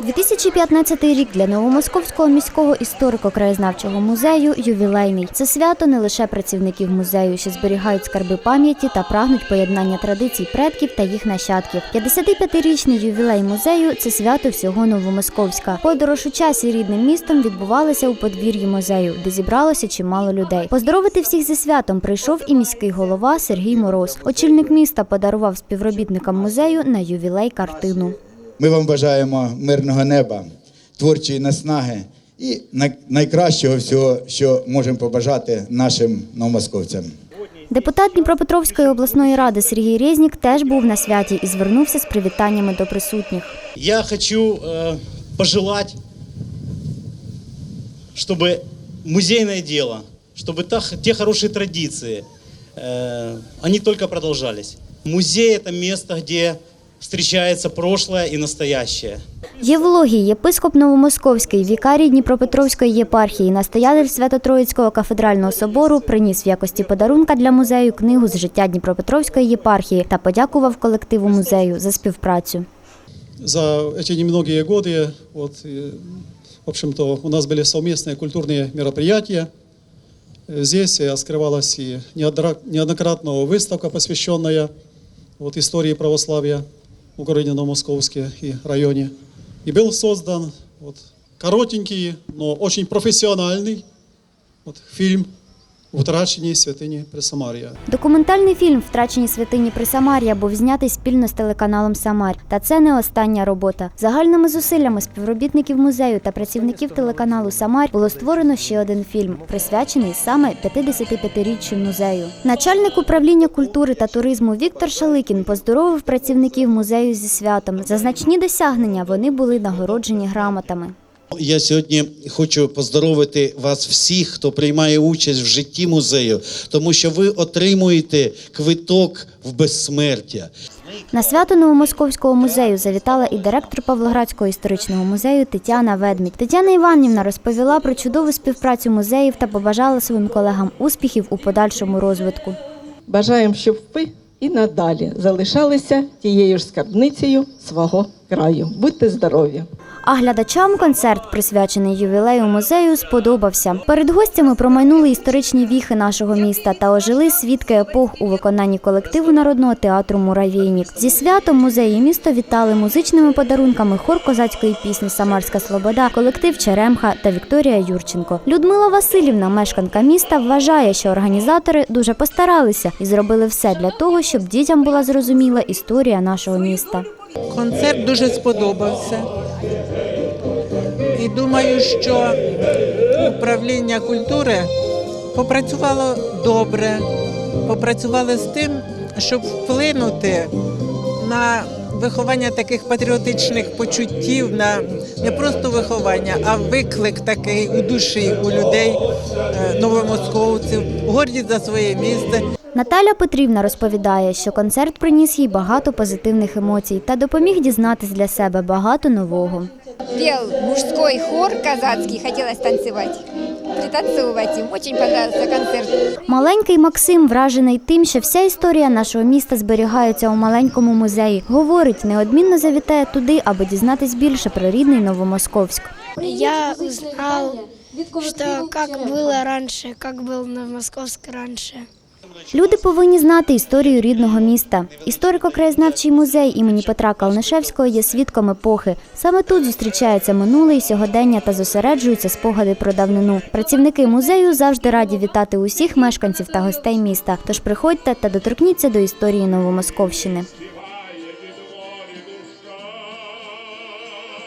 2015 рік для Новомосковського міського історико-краєзнавчого музею ювілейний. Це свято не лише працівників музею, що зберігають скарби пам'яті та прагнуть поєднання традицій предків та їх нащадків. 55-річний ювілей музею це свято всього Новомосковська. Подорож у часі рідним містом відбувалася у подвір'ї музею, де зібралося чимало людей. Поздоровити всіх зі святом прийшов і міський голова Сергій Мороз. Очільник міста подарував співробітникам музею на ювілей картину. Ми вам бажаємо мирного неба, творчої наснаги і най- найкращого всього, що можемо побажати нашим новомосковцям. Депутат Дніпропетровської обласної ради Сергій Резнік теж був на святі і звернувся з привітаннями до присутніх. Я хочу э, пожелать, чтобы музейное дело, чтобы та, те хорошие традиции, э, они только продолжались. Музей – это место, где встречается прошлое и настоящее. Євлогій, єпископ Новомосковський, вікарій Дніпропетровської єпархії, настоятель Свято-Троїцького кафедрального собору приніс в якості подарунка для музею книгу з життя Дніпропетровської єпархії та подякував колективу музею за співпрацю. за эти немногие годы, вот, э, в общем-то, у нас были совместные культурные мероприятия. Э, Здесь э, открывалась и неодра- неоднократно выставка, посвященная вот, истории православия в городе Новомосковске и районе. И был создан вот, коротенький, но очень профессиональный вот, фильм «Утрачені святині Пресамарія». Документальний фільм Втрачені святині при Самарія був знятий спільно з телеканалом Самар. Та це не остання робота. Загальними зусиллями співробітників музею та працівників телеканалу Самар було створено ще один фільм, присвячений саме 55-річчю музею. Начальник управління культури та туризму Віктор Шаликін поздоровив працівників музею зі святом. За значні досягнення вони були нагороджені грамотами. Я сьогодні хочу поздоровити вас всіх, хто приймає участь в житті музею, тому що ви отримуєте квиток в безсмертя. На свято Новомосковського музею завітала і директор Павлоградського історичного музею Тетяна Ведмідь. Тетяна Іванівна розповіла про чудову співпрацю музеїв та побажала своїм колегам успіхів у подальшому розвитку. Бажаємо, щоб ви і надалі залишалися тією ж скарбницею свого краю. Будьте здорові! А глядачам концерт, присвячений ювілею музею, сподобався. Перед гостями промайнули історичні віхи нашого міста та ожили свідки епох у виконанні колективу народного театру Муравейнік. Зі святом музеї місто вітали музичними подарунками хор козацької пісні Самарська Слобода, колектив Черемха та Вікторія Юрченко. Людмила Васильівна, мешканка міста, вважає, що організатори дуже постаралися і зробили все для того, щоб дітям була зрозуміла історія нашого міста. Концерт дуже сподобався. І думаю, що управління культури попрацювало добре, попрацювало з тим, щоб вплинути на виховання таких патріотичних почуттів, на не просто виховання, а виклик такий у душі у людей, е, новомосковців, гордість за своє місце. Наталя Петрівна розповідає, що концерт приніс їй багато позитивних емоцій та допоміг дізнатись для себе багато нового. пел мужской хор казацкий, хотелось танцевать, пританцевывать им. Очень понравился концерт. Маленький Максим вражений тим, що вся історія нашого міста зберігається у маленькому музеї. Говорить, неодмінно завітає туди, аби дізнатись більше про рідний Новомосковськ. Я узнал, что как было раньше, как был Новомосковск раньше. Люди повинні знати історію рідного міста. Історико-краєзнавчий музей імені Петра Калнишевського є свідком епохи. Саме тут зустрічається минуле і сьогодення та зосереджуються спогади про давнину. Працівники музею завжди раді вітати усіх мешканців та гостей міста. Тож приходьте та доторкніться до історії Новомосковщини.